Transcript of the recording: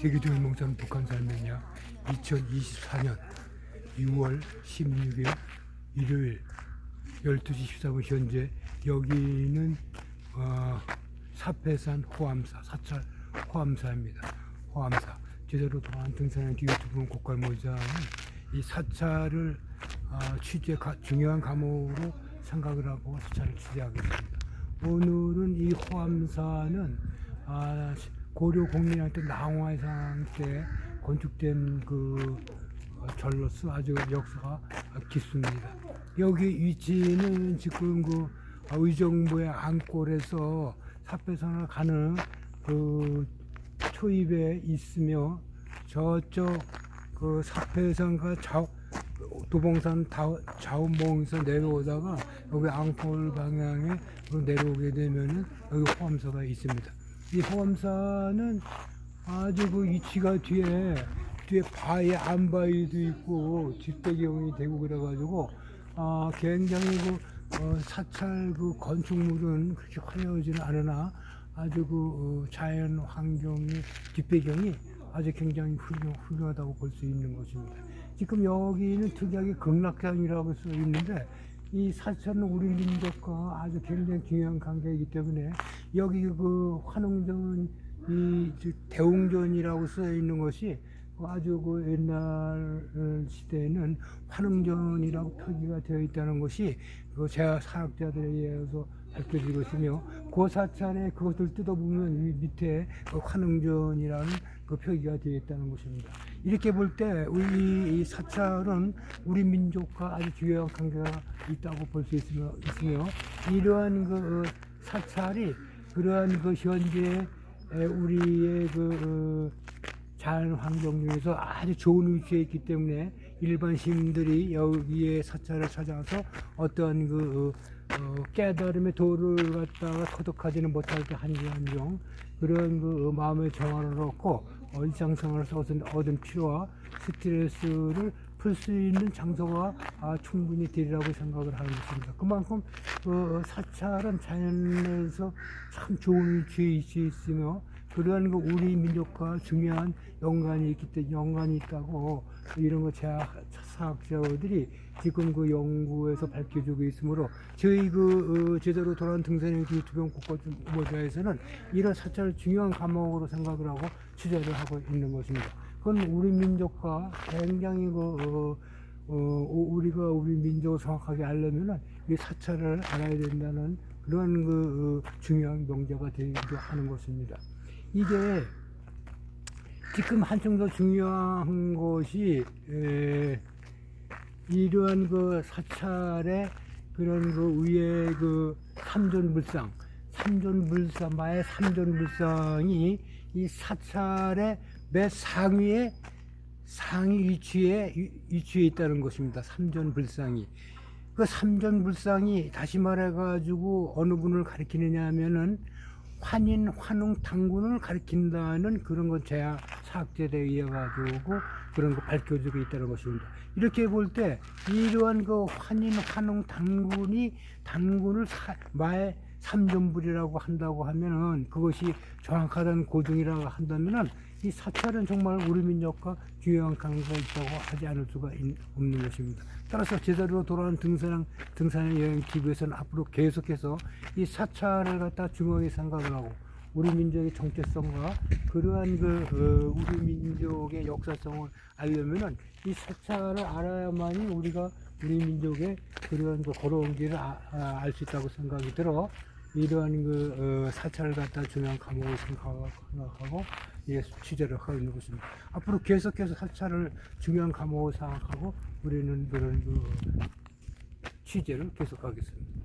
세계대명산 북한산면야 2024년 6월 16일 일요일 12시 13분 현재 여기는 어, 사패산 호암사 사찰 호암사입니다. 호암사 제대로 도안 등산한 유튜브 고깔 모자는 이 사찰을 어, 취재 가, 중요한 과목으로 생각을 하고 사찰을 취재하겠습니다. 오늘은 이 호암사는 아, 고려 공민왕 때 낭화상 때 건축된 그 어, 절로서 아주 역사가 깊습니다. 여기 위치는 지금 그 의정부의 안골에서 사패산을 가는 그 초입에 있으며 저쪽 그 사패산과 좌, 도봉산 다- 좌우몽에서 내려오다가 여기 앙골 방향에 내려오게 되면은 여기 호암사가 있습니다. 이 호암사는 아주 그 위치가 뒤에 뒤에 바위 안바위도 있고 뒷배경이 되고 그래가지고 아 굉장히 그 어, 사찰 그 건축물은 그렇게 화려하지는 않으나 아주 그 어, 자연 환경의 뒷배경이 아주 굉장히 훌륭, 훌륭하다고 볼 수 있는 것입니다. 지금 여기는 특이하게 극락산이라고 써 있는데 이 사찰은 우리 민족과 아주 굉장히 중요한 관계이기 때문에 여기 그 환웅전 이저 대웅전이라고 써 있는 것이 아주 그 옛날 시대에는 환웅전이라고 표기가 되어 있다는 것이 그 제가 사학자들에 의해서 밝혀지고 있으며 그 사찰에 그것을 뜯어보면 이 밑에 그 환웅전이라는 그 표기가 되어 있다는 것입니다. 이렇게 볼 때 우리 이 사찰은 우리 민족과 아주 중요한 관계가 있다고 볼 수 있으며, 있으며 이러한 그 어, 사찰이 그러한 그 현재 에, 우리의 그 어, 자연 환경 중에서 아주 좋은 위치에 있기 때문에 일반 시민들이 여기에 사찰을 찾아서 어떤 그 어, 깨달음의 도를 갖다가 터득하지는 못할 때 한지한정 그런 그 마음의 정화를 얻고 어, 일상생활에서 얻은, 얻은 피로와 스트레스를 풀 수 있는 장소가 아, 충분히 되리라고 생각을 하는 것입니다. 그만큼 그 사찰은 자연에서 참 좋은 위치에 있으며 그러한 그 우리 민족과 중요한 연관이 있기 때문에 연관이 있다고 이런 거 제학 사학자들이 지금 그 연구에서 밝혀주고 있으므로 저희 그 어, 제대로 돌아온 등산의 유튜브 국가모자에서는 이런 사찰을 중요한 과목으로 생각을 하고 취재를 하고 있는 것입니다. 그건 우리 민족과 굉장히 그 어, 어, 우리가 우리 민족을 정확하게 알려면은 이 사찰을 알아야 된다는 그런 그 어, 중요한 명제가 되기도 하는 것입니다. 이게 지금 한층 더 중요한 것이 에, 이러한 그 사찰의 그런 그 위에 그 삼존불상, 삼존불상마의 삼존불상이 이 사찰의 맨 상위에 상위 위치에 위- 위치해 있다는 것입니다. 삼존불상이. 그 삼존불상이 다시 말해가지고 어느 분을 가리키느냐 하면은 환인, 환웅, 당군을 가리킨다는 그런 건 제가 사학제에 의해 가지고 그런 거 밝혀지고 있다는 것입니다. 이렇게 볼 때 이러한 그 환인, 환웅, 당군이 당군을 사, 마의 삼존불이라고 한다고 하면은 그것이 정확하다는 고증이라고 한다면은 이 사찰은 정말 우리 민족과 중요한 관계가 있다고 하지 않을 수가 있- 없는 것입니다. 따라서 제대로 돌아온 등산 등산의 여행 TV에서는 앞으로 계속해서 이 사찰을 갖다 중요하게 생각을 하고 우리 민족의 정체성과 그러한 그 어, 우리 민족의 역사성을 알려면은 이 사찰을 알아야만이 우리가 우리 민족의 그러한 그 걸어온 길을 알수 있다고 생각이 들어 이러한 그 어, 사찰을 갖다 중요한 과목을 생각하고, 예, 취재를 하고 있는 것입니다. 앞으로 계속해서 사찰을 중요한 과목을 생각하고 우리는 그런 그 취재를 계속하겠습니다.